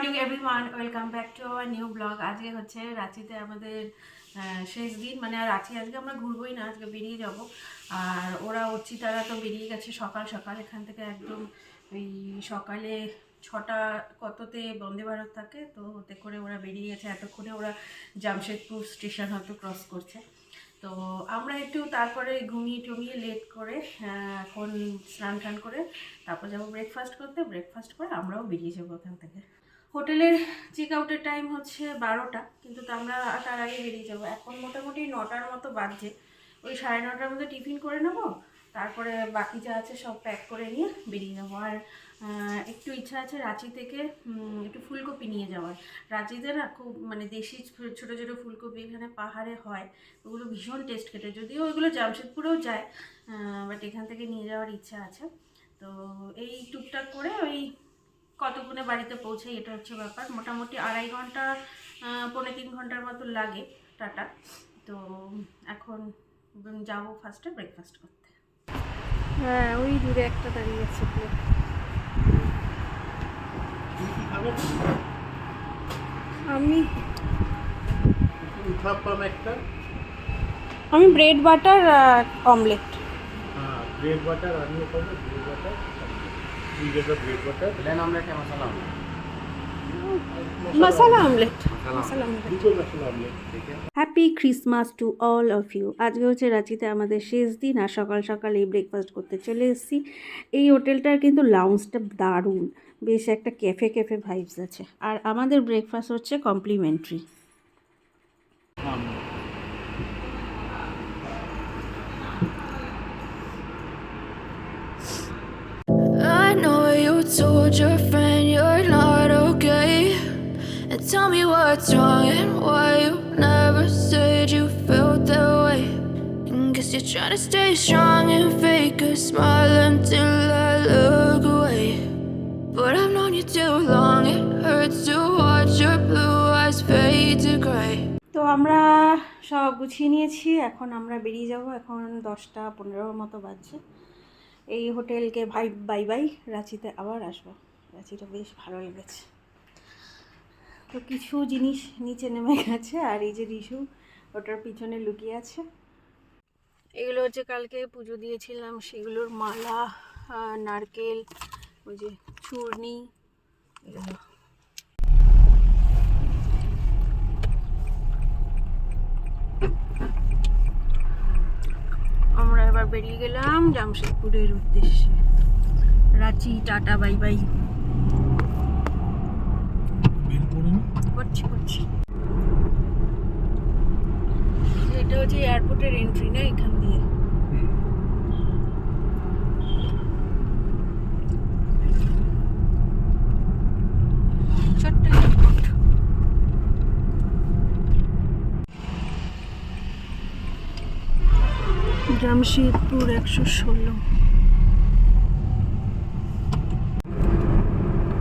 Morning everyone welcome back to our new blog আজকে হচ্ছে রাঁচিতে আমাদের শেষ দিন। মানে আর রাঁচি আজকে আমরা ঘুরবোই না, আজকে বেরিয়ে যাব। আর ওরা উচ্চি তারা তো বেরিয়ে গেছে সকাল সকাল। এখান থেকে একদম ওই সকালে ছটা কততে বন্দে ভারত থাকে, তো ওতে করে ওরা বেরিয়ে গেছে। এতক্ষণে ওরা জামশেদপুর স্টেশন হয়তো ক্রস করছে। তো আমরা একটু তারপরে ঘুমিয়ে টুমিয়ে লেট করে এখন স্নান টান করে তারপর যাব ব্রেকফাস্ট করতে। ব্রেকফাস্ট করে আমরাও বেরিয়ে যাব ওখান থেকে। হোটেলের চেক আউটের টাইম হচ্ছে বারোটা, কিন্তু তো আমরা তার আগে বেরিয়ে যাব। এখন মোটামুটি নটার মতো বাজছে। ওই সাড়ে নটার মধ্যে টিফিন করে নেব, তারপরে বাকি যা আছে সব প্যাক করে নিয়ে বেরিয়ে যাব। আর একটু ইচ্ছা আছে রাঁচি থেকে একটু ফুলকপি নিয়ে যাওয়ার। রাঁচিতে না খুব মানে দেশি ছোটো ছোটো ফুলকপি এখানে পাহাড়ে হয়, ওগুলো ভীষণ টেস্ট খেতে। যদিও ওইগুলো জামশেদপুরেও যায় বাট এখান থেকে নিয়ে যাওয়ার ইচ্ছা আছে। তো এই টুকটাক করে ওই কতক্ষণে বাড়িতে পৌঁছাই এটা হচ্ছে ব্যাপার। মোটামুটি আড়াই ঘণ্টা পৌনে তিন ঘণ্টার মতো লাগে টাটা। তো এখন যাব ফার্স্টে ব্রেকফাস্ট করতে। হ্যাঁ ওই দূরে একটা দাঁড়িয়ে আছে আমি আমি ব্রেড বাটার অমলেট হ্যাঁ ব্রেড বাটার খাব bread butter happy Christmas to all of you. আজকে হচ্ছে রাঁচিতে আমাদের শেষ দিন আর সকাল সকাল এই ব্রেকফাস্ট করতে চলে এসেছি। এই হোটেলটার কিন্তু লাউঞ্জটা দারুণ। বেশ একটা ক্যাফে ক্যাফে ভাইবস আছে। আর আমাদের ব্রেকফাস্ট হচ্ছে complimentary told your friend you're not okay. And tell me what's wrong and why you never said you felt that way. And guess you're trying to stay strong and fake a smile until I look away. But I've known you too long, it hurts to watch your blue eyes fade to gray. তো আমরা সব গুছিয়ে নিয়েছি এখন আমরা বেরিয়ে যাব এখন দশটা পনেরোর মতো বাজছে এই হোটেলকে ভাই বাই বাই, রাঁচিতে আবার আসব। রাঁচিটা বেশ ভালো লেগেছে। তো কিছু জিনিস নিচে নেমে গেছে, আর এই যে রিশু ওটার পিছনে লুকিয়ে আছে। এগুলো হচ্ছে কালকে পুজো দিয়েছিলাম, সেগুলোর মালা নারকেল, ওই যে চূর্ণি, এগুলো আমরা এবার বেরিয়ে গেলাম জামশেদপুরের উদ্দেশ্যে। Ranchi tata bye bye. করছি করছি। এটা হচ্ছে এয়ারপোর্টের এন্ট্রি না এখান? জামশেদপুর একশো ষোলো।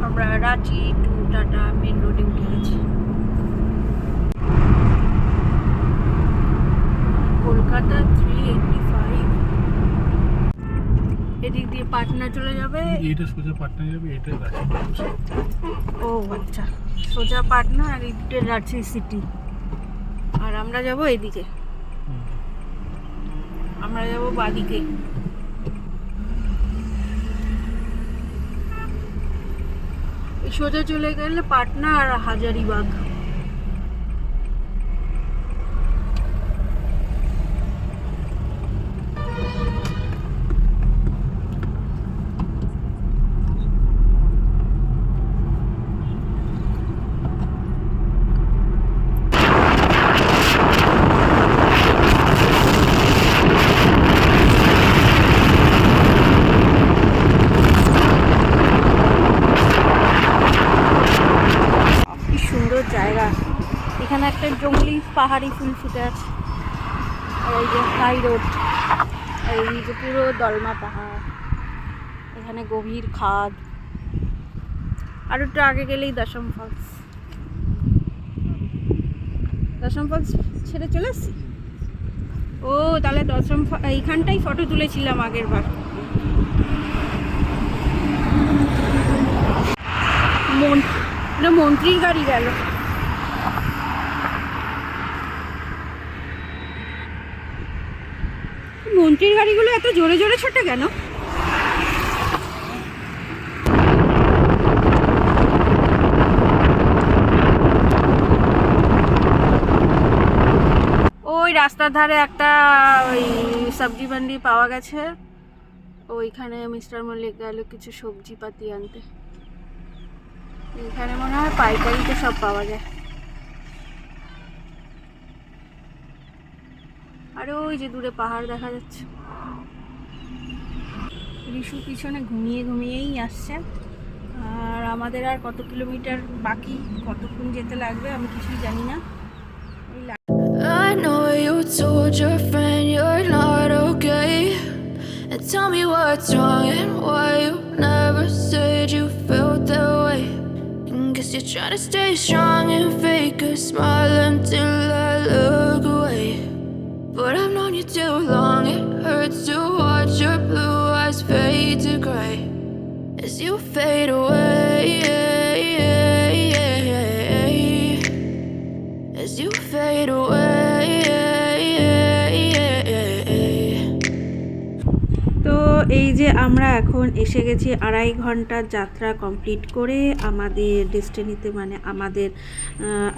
আমরা রাঁচি টু টাটা মেন রোডে উঠে গেছি। কলকাতা থ্রি এইটটি ফাইভ এদিক দিয়ে পাটনা চলে যাবে। এইটা সোজা পাটনা যাবে এটা রাঁচি। ও আচ্ছা। সোজা পাটনা আর এদিকে রাঁচি সিটি আর আমরা যাব এদিকে। আমরা যাব বাদিকে সোজা চলে গেলে পাটনা আর হাজারিবাগ কি সুন্দর জায়গা এখানে একটা জঙ্গলি পাহাড়ি ফুল ফুটে আছে। আর এই যে হাই রোড, আর এই যে পুরো দলমা পাহাড়। এখানে গভীর খাদ। আর একটু আগে গেলেই দশম ফলস দশম ফলস ছেড়ে চলে এসছি ও, তাহলে দশম এইখানটাই ফটো তুলেছিলাম আগের বার মন মন্ত্রীর গাড়ি গেল। মন্ত্রীর গাড়িগুলো এত জোরে জোরে ছোটে কেন? ওই রাস্তার ধারে একটা ওই সবজি মান্ডি পাওয়া গেছে। ওইখানে মিস্টার মল্লিক গেল কিছু সবজি পাতি আনতে। এখানে মনে হয় পাইকারিতে সব পাওয়া যায়। আরে ওই যে দূরে পাহাড় দেখা যাচ্ছে রিশু পিছনে ঘুমিয়ে ঘুমিয়েই আসছে আর আমাদের আর কত কিলোমিটার বাকি কতক্ষণ যেতে লাগবে আমি কিছুই জানি না I know you told your friend you're not okay. And tell me what's wrong and why you never said you felt that way. And guess you're trying to stay strong and fake a smile until I look away. But I've known you too long, it hurts to watch your blue eyes fade to gray as you fade away. As you fade away. এই যে আমরা এখন এসে গেছি আড়াই ঘণ্টার যাত্রা complete করে আমাদের ডেস্টিনিতে মানে আমাদের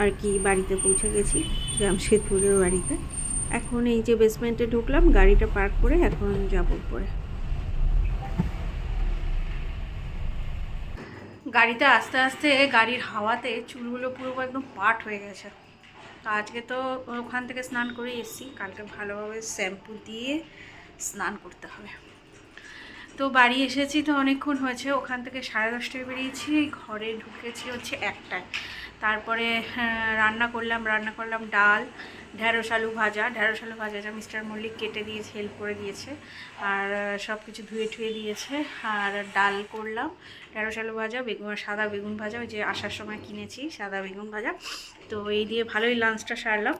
আর কি বাড়িতে পৌঁছে গেছি জামশেদপুরের বাড়িতে এখন এই যে বেসমেন্টে ঢুকলাম, গাড়িটা পার্ক করে এখন যাব উপরে। গাড়িতে আস্তে আস্তে গাড়ির হাওয়াতে চুলগুলো পুরো একদম পাট হয়ে গেছে। তো আজকে তো ওখান থেকে স্নান করে এসেছি। কালকে ভালোভাবে শ্যাম্পু দিয়ে স্নান করতে হবে। তো বাড়ি এসেছি তো অনেকক্ষণ হয়েছে। ওখান থেকে সাড়ে দশটায় বেরিয়েছি। ঘরে ঢুকেছি হচ্ছে একটায়। তারপরে রান্না করলাম রান্না করলাম ডাল, ঢেঁড়স আলু ভাজা। ঢেঁড়স আলু ভাজাটা মিস্টার মল্লিক কেটে দিয়েছে হেল্প করে দিয়েছে। আর সব কিছু ধুয়ে ঠুয়ে দিয়েছে। আর ডাল করলাম, ঢেঁড়স আলু ভাজা, বেগুন, সাদা বেগুন ভাজা, ওই যে আসার সময় কিনেছি, সাদা বেগুন ভাজা। তো এই দিয়ে ভালোই লাঞ্চটা সারলাম।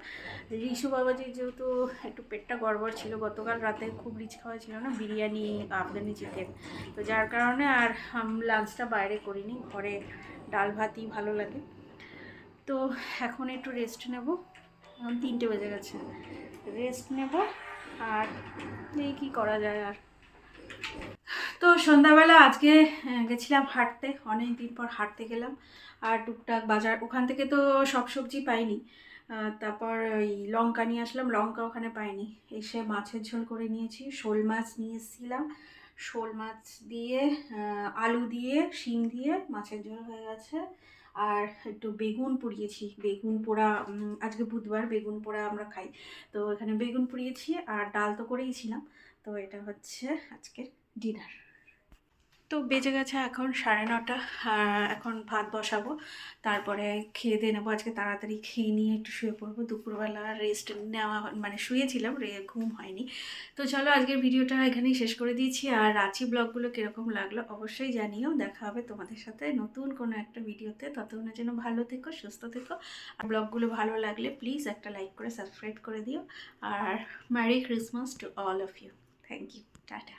রিশু বাবাজি যেহেতু একটু পেটটা গড়বড় ছিল, গতকাল রাতে খুব রিচ খাওয়া ছিল না, বিরিয়ানি, আফগানি চিকেন তো যার কারণে আর লাঞ্চটা বাইরে করিনি। ঘরে ডাল ভাতই ভালো লাগে। তো এখন একটু রেস্ট নেব। এখন তিনটে বেজে গেছে। রেস্ট নেব আর এই কী করা যায় আর। তো সন্ধ্যাবেলা আজকে গেছিলাম হাঁটতে। অনেক দিন পর হাঁটতে গেলাম। আর টুকটাক বাজার, ওখান থেকে তো সব সবজি পাইনি। তারপর ওই লঙ্কা নিয়ে আসলাম। লঙ্কা ওখানে পাইনি। এসে মাছের ঝোল করে নিয়েছি। শোল মাছ নিয়ে এসেছিলাম। শোল মাছ দিয়ে আলু দিয়ে, শিম দিয়ে মাছের ঝোল হয়ে গেছে। আর একটু বেগুন পুড়িয়েছি। বেগুন পোড়া আজকে বুধবার বেগুন পোড়া আমরা খাই। তো এখানে বেগুন পুড়িয়েছি আর ডাল তো করেইছিলাম তো এটা হচ্ছে আজকের ডিনার তো বেজে গেছে এখন সাড়ে নটা এখন ভাত বসাবো। তারপরে খেয়ে দিয়ে নেব, আজকে তাড়াতাড়ি খেয়ে নিয়ে একটু শুয়ে পড়ব। দুপুরবেলা রেস্ট নেওয়া মানে শুয়েছিলাম, রে, ঘুম হয়নি। তো চলো আজকের ভিডিওটা এখানেই শেষ করে দিয়েছি। আর রাঁচি ব্লগগুলো কীরকম লাগল অবশ্যই জানিও। দেখা হবে তোমাদের সাথে নতুন কোনো একটা ভিডিওতে। ততক্ষণের জন্য ভালো থেকো, সুস্থ থেকো। আর ব্লগগুলো ভালো লাগলে প্লিজ একটা লাইক করে সাবস্ক্রাইব করে দিও। আর merry Christmas to all of you thank you tata.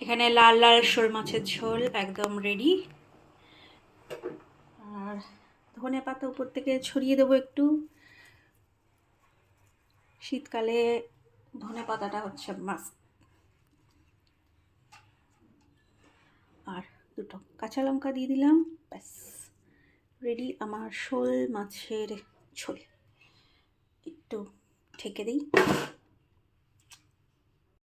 এখানে লাল লাল শোল মাছের ঝোল একদম রেডি আর ধনে পাতা উপর থেকে ছড়িয়ে দেবো একটু। শীতকালে ধনে পাতাটা হচ্ছে মাছ আর দুটো কাঁচা লঙ্কা দিয়ে দিলাম, ব্যাস। রেডি আমার শোল মাছের ঝোল। একটু ঠেকে দিই।